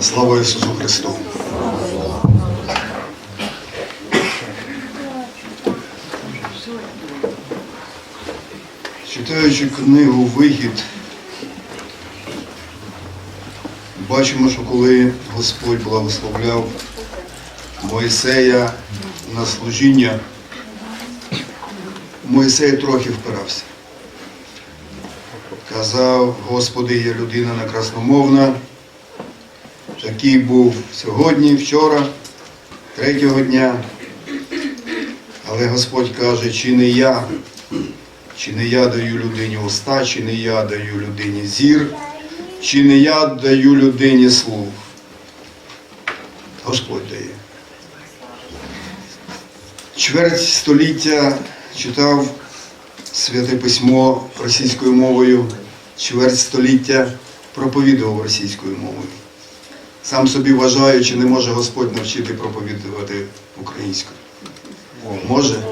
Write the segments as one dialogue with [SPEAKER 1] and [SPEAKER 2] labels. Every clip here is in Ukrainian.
[SPEAKER 1] Слава Ісусу Христу! Читаючи книгу Вихід, бачимо, що коли Господь благословляв Моїсея на служіння, Моїсей трохи впирався. Казав, Господи, є людина некрасномовна, такий був сьогодні, вчора, третього дня. Але Господь каже, чи не я, чи не я даю людині уста, чи не я даю людині зір, чи не я даю людині слух. Господь дає. Чверть століття читав святе письмо російською мовою, чверть століття проповідував російською мовою. Сам собі вважаю, чи не може Господь навчити проповідувати українською. Може?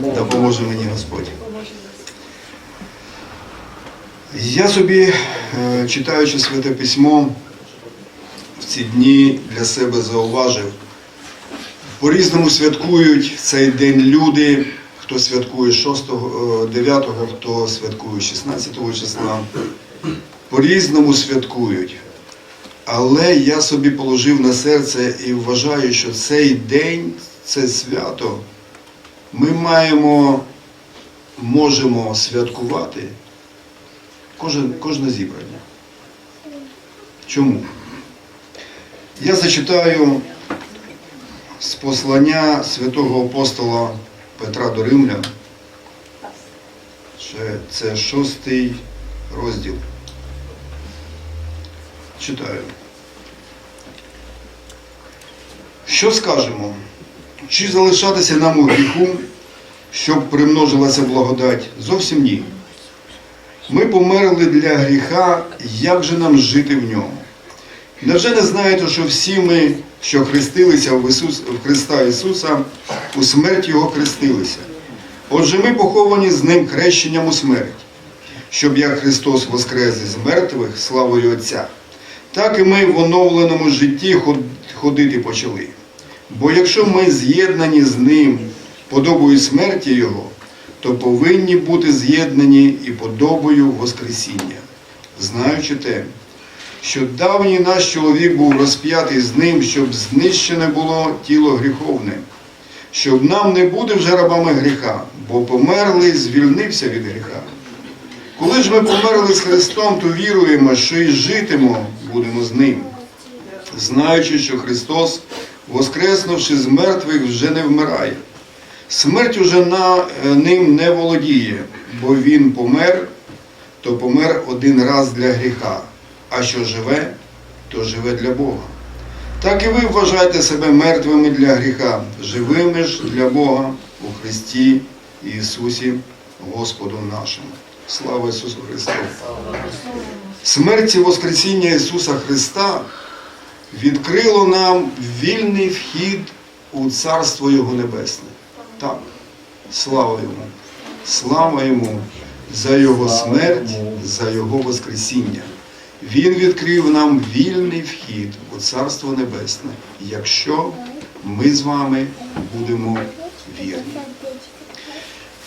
[SPEAKER 1] Допоможе мені Господь. Я собі, е, читаючи святе письмо, в ці дні для себе зауважив. По-різному святкують цей день люди, хто святкує 6, 9, хто святкує 16 числа. По-різному святкують. Але я собі положив на серце і вважаю, що цей день, це свято, ми маємо, можемо святкувати кожен, кожне зібрання. Чому? Я зачитаю з послання святого апостола Петра до Римлян. Це шостий розділ. Читаю. Що скажемо? Чи залишатися нам у гріху, щоб примножилася благодать? Зовсім ні. Ми померли для гріха, як же нам жити в ньому? Невже не знаєте, що всі ми, що хрестилися в, Ісус, в Христа Ісуса, у смерть Його хрестилися? Отже, ми поховані з Ним хрещенням у смерть, щоб як Христос воскрес із мертвих славою Отця, так і ми в оновленому житті ходити почали. Бо якщо ми з'єднані з Ним подобою смерті Його, то повинні бути з'єднані і подобою Воскресіння, знаючи те, що давній наш чоловік був розп'ятий з ним, щоб знищене було тіло гріховне, щоб нам не бути вже рабами гріха, бо померли, звільнився від гріха. Коли ж ми померли з Христом, то віруємо, що і житимо будемо з Ним, знаючи, що Христос, воскреснувши з мертвих, вже не вмирає. Смерть уже на е, ним не володіє, бо він помер, то помер один раз для гріха, а що живе, то живе для Бога. Так і ви вважаєте себе мертвими для гріха, живими ж для Бога у Христі Ісусі Господу нашому. Слава Ісусу Христу! Смерть і Воскресіння Ісуса Христа відкрило нам вільний вхід у Царство Його Небесне. Так, слава Йому! Слава Йому за Його смерть, за Його Воскресіння. Він відкрив нам вільний вхід у Царство Небесне, якщо ми з вами будемо вірні.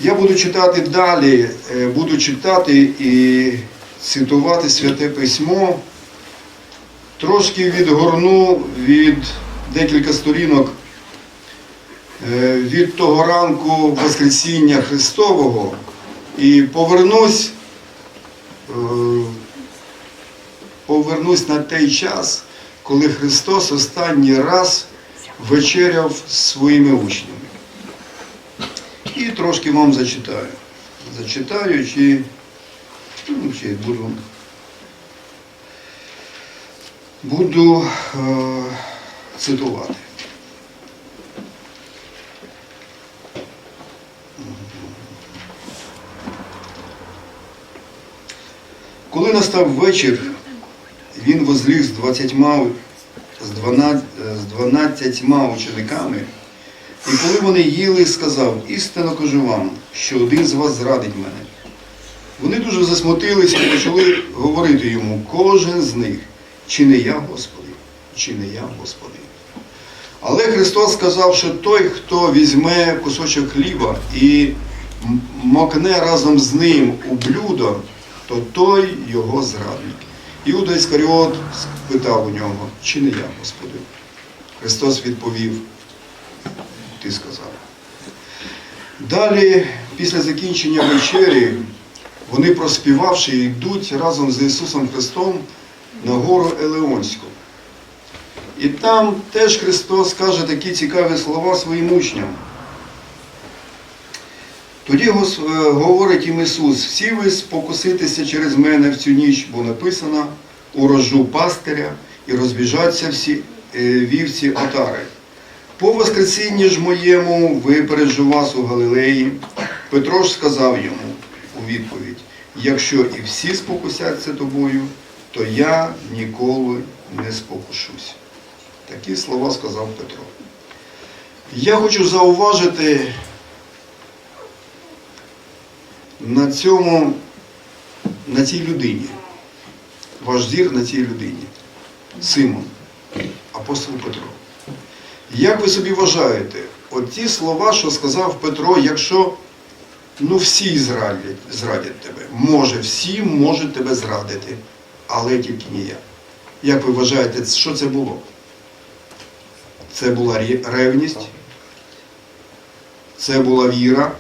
[SPEAKER 1] Я буду читати далі, е, буду читати і цитувати Святе Письмо. Трошки відгорну від декілька сторінок е, від того ранку Воскресіння Христового і повернусь, е, повернусь на той час, коли Христос останній раз вечеряв своїми учнями. Трошки вам зачитаю. Зачитаю чи, ну, чи буду, буду е, цитувати. Коли настав вечір, він возліг з двадцятьма, з двана- з дванадцятьма учениками, і коли вони їли, сказав, істинно кажу вам, що один з вас зрадить мене. Вони дуже засмутилися і почали говорити йому, кожен з них, чи не я, Господи, чи не я, Господи. Але Христос сказав, що той, хто візьме кусочок хліба і м- макне разом з ним у блюдо, то той його зрадник. Іуда Іскаріот спитав у нього, чи не я, Господи? Христос відповів, ти сказав. Далі, після закінчення вечері, вони проспівавши йдуть разом з Ісусом Христом на гору Елеонську. І там теж Христос каже такі цікаві слова своїм учням. Тоді е, говорить їм Ісус, всі ви спокуситеся через мене в цю ніч, бо написано урожу пастиря і розбіжаться всі е, вівці отари. По воскресінні ж моєму випереджу вас у Галилеї. Петро ж сказав йому у відповідь: якщо і всі спокусяться тобою, то я ніколи не спокушусь. Такі слова сказав Петро. Я хочу зауважити на цьому, на цій людині, ваш зір на цій людині, Симон, апостол Петро. Як ви собі вважаєте, оті слова, що сказав Петро, якщо ну всі зрадять, зрадять тебе, може, всі можуть тебе зрадити, але тільки не я. Як ви вважаєте, що це було? Це була ревність, це була віра,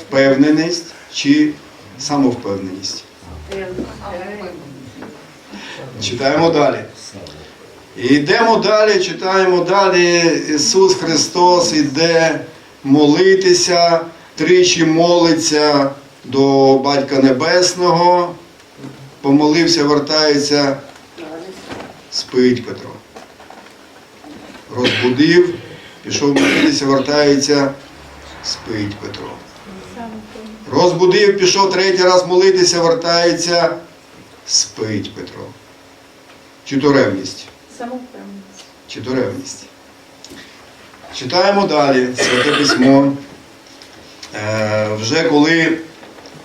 [SPEAKER 1] впевненість чи самовпевненість? Читаємо далі. І йдемо далі, читаємо далі. Ісус Христос іде молитися, тричі молиться до Батька Небесного, помолився, вертається, спить Петро. Розбудив, пішов молитися, вертається, спить Петро. Розбудив, пішов третій раз молитися, вертається, спить Петро. Чи то ревність?
[SPEAKER 2] Самовпевненість.
[SPEAKER 1] чи то. Читаємо далі Святе Письмо. Е, вже коли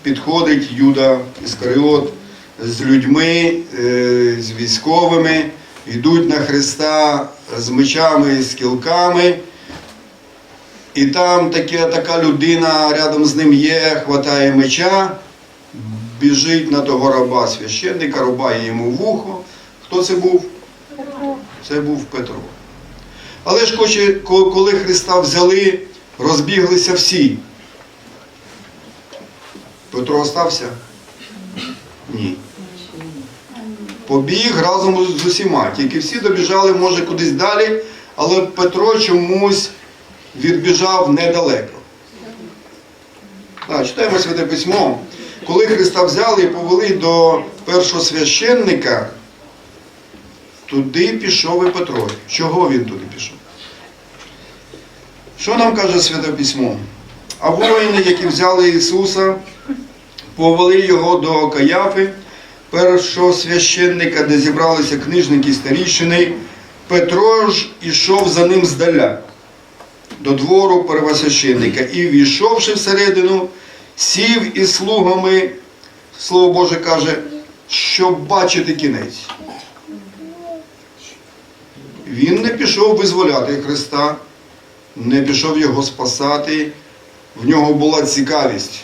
[SPEAKER 1] підходить Юда Іскаріот з людьми, е, з військовими, йдуть на Христа з мечами і з кілками, і там таке, така людина рядом з ним є, хватає меча, біжить на того раба священника, рубає йому вухо. Хто це був? Це був Петро. Але ж коли Христа взяли, розбіглися всі. Петро остався? Ні. Побіг разом з усіма. Тільки всі добіжали, може, кудись далі, але Петро чомусь відбіжав недалеко. Так, читаємо Святе Письмо. Коли Христа взяли і повели до першого священника, Туди пішов і Петро. Чого він туди пішов? Що нам каже Святе Письмо? А воїни, які взяли Ісуса, повели його до Каяфи, першого священника, де зібралися книжники і старішини. Петро ж ішов за ним здаля до двору первосвященника і, війшовши всередину, сів із слугами, Слово Боже каже, щоб бачити кінець. Він не пішов визволяти Христа, не пішов його спасати. В нього була цікавість.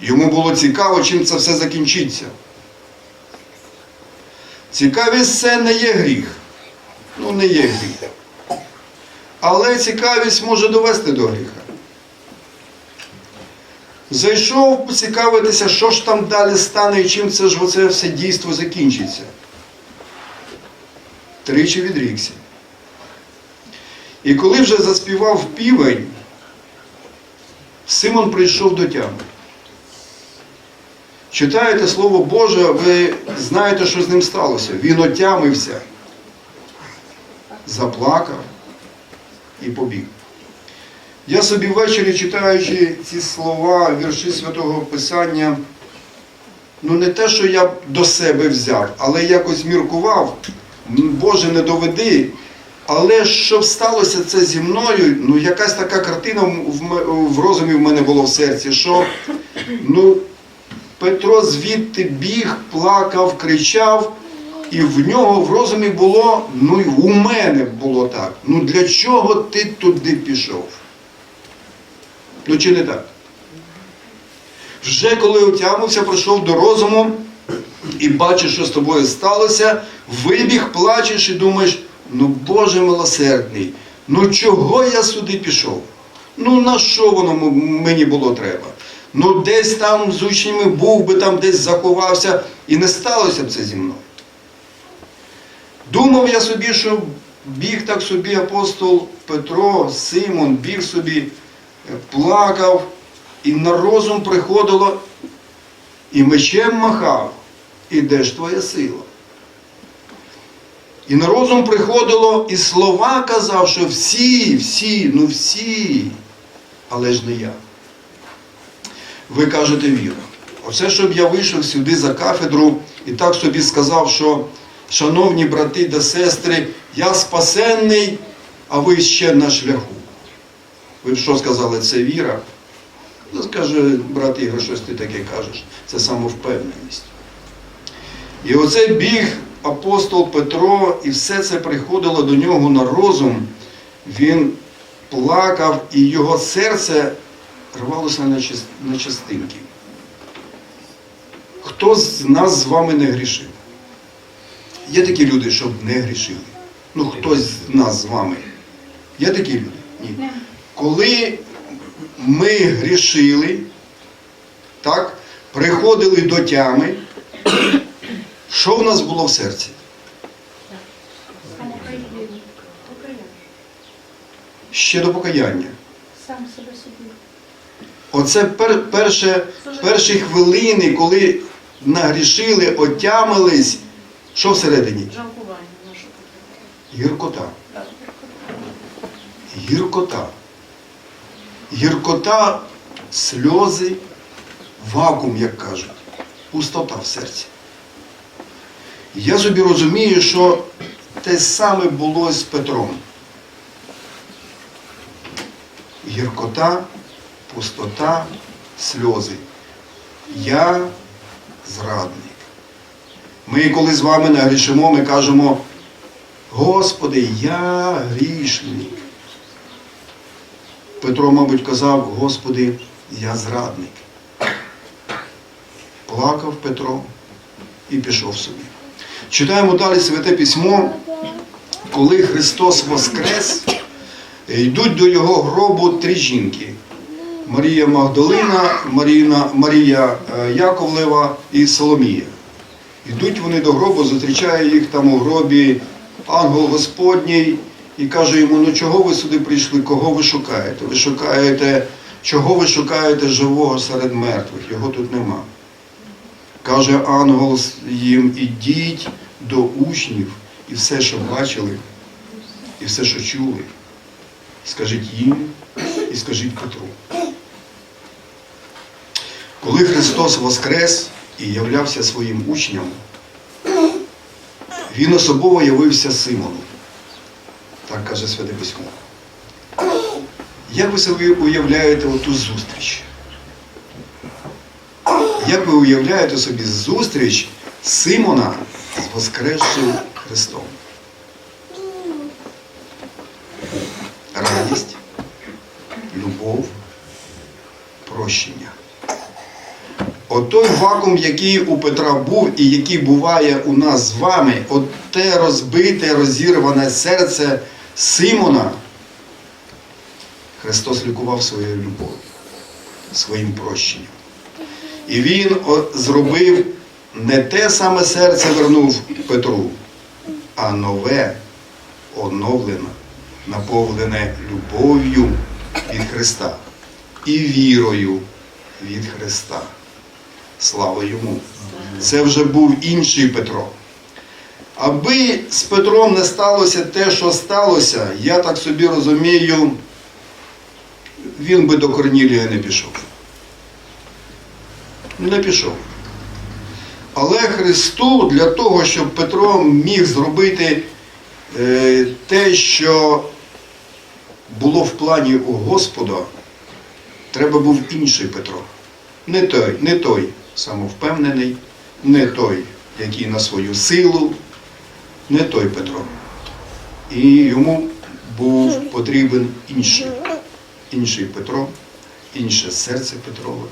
[SPEAKER 1] Йому було цікаво, чим це все закінчиться. Цікавість це не є гріх. Ну, не є гріх. Але цікавість може довести до гріха. Зайшов поцікавитися, що ж там далі стане і чим це ж оце все дійство закінчиться тричі відрікся. І коли вже заспівав півень, Симон прийшов до тями. Читаєте Слово Боже, ви знаєте, що з ним сталося. Він отямився, заплакав і побіг. Я собі ввечері, читаючи ці слова, вірші Святого Писання, ну не те, що я до себе взяв, але якось міркував. Боже, не доведи. Але щоб сталося це зі мною, ну якась така картина в, розумі в мене було в серці, що ну, Петро звідти біг, плакав, кричав, і в нього в розумі було, ну й у мене було так. Ну для чого ти туди пішов? Ну чи не так? Вже коли отямився, прийшов до розуму і бачиш, що з тобою сталося, вибіг, плачеш і думаєш, ну Боже милосердний, ну чого я сюди пішов? Ну на що воно мені було треба? Ну десь там з учнями був би, там десь заховався, і не сталося б це зі мною. Думав я собі, що біг так собі апостол Петро, Симон, біг собі, е, плакав, і на розум приходило, і мечем махав, і де ж твоя сила? І на розум приходило, і слова казав, що всі, всі, ну всі, але ж не я. Ви кажете віра. Оце, щоб я вийшов сюди за кафедру і так собі сказав, що, шановні брати та сестри, я спасенний, а ви ще на шляху. Ви що сказали, це віра? Ну, скаже, брат Ігор, щось ти таке кажеш. Це самовпевненість. І оце біг апостол Петро, і все це приходило до нього на розум. Він плакав, і його серце рвалося на частинки. Хто з нас з вами не грішив? Є такі люди, щоб не грішили. Ну, хтось з нас з вами. Є такі люди? Ні. Коли ми грішили, так, приходили до тями, що в нас було в серці? Ще до покаяння.
[SPEAKER 2] Сам себе собі.
[SPEAKER 1] Оце пер, перше, перші хвилини, коли нагрішили, отямились, що всередині?
[SPEAKER 2] Жалкування нашого.
[SPEAKER 1] Гіркота. Гіркота. Гіркота, сльози, вакуум, як кажуть, пустота в серці. Я собі розумію, що те саме було з Петром. Гіркота, пустота, сльози. Я зрадник. Ми, коли з вами нагрішимо, ми кажемо, Господи, я грішник. Петро, мабуть, казав, Господи, я зрадник. Плакав Петро і пішов собі. Читаємо далі Святе Письмо, коли Христос воскрес, йдуть до його гробу три жінки. Марія Магдалина, Маріна, Марія е, Яковлева і Соломія. Йдуть вони до гробу, зустрічає їх там у гробі ангел Господній і каже йому, ну чого ви сюди прийшли, кого ви шукаєте? Ви шукаєте, чого ви шукаєте живого серед мертвих? Його тут нема. Каже ангел їм, ідіть до учнів і все, що бачили, і все, що чули, скажіть їм і скажіть Петру. Коли Христос воскрес і являвся своїм учням, він особово явився Симону. Так каже Святе Письмо. Як ви собі уявляєте оту зустріч? Як ви уявляєте собі зустріч Симона з Воскресшим Христом? Радість, любов, прощення. От той вакуум, який у Петра був і який буває у нас з вами, от те розбите, розірване серце Симона, Христос лікував своєю любов'ю, своїм прощенням. І Він зробив не те саме серце вернув Петру, а нове, оновлене, наповнене любов'ю від Христа і вірою від Христа. Слава йому! Це вже був інший Петро. Аби з Петром не сталося те, що сталося, я так собі розумію, він би до Корнілія не пішов. Не пішов. Але Христу для того, щоб Петро міг зробити е, те, що було в плані у Господа, треба був інший Петро. Не той, не той, самовпевнений, не той, який на свою силу, не той Петро. І йому був потрібен інший, інший Петро, інше серце Петрове,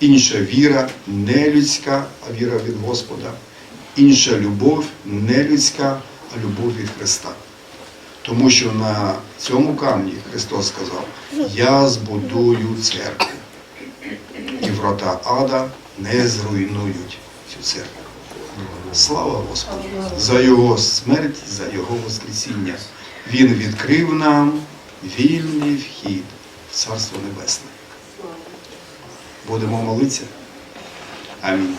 [SPEAKER 1] інша віра, не людська, а віра від Господа, інша любов, не людська, а любов від Христа. Тому що на цьому камні Христос сказав: Я збудую церкву, і врата ада не зруйнують цю церкву. Слава Господу! За Його смерть, за Його Воскресіння. Він відкрив нам вільний вхід в Царство Небесне. Будемо молитися. Амінь.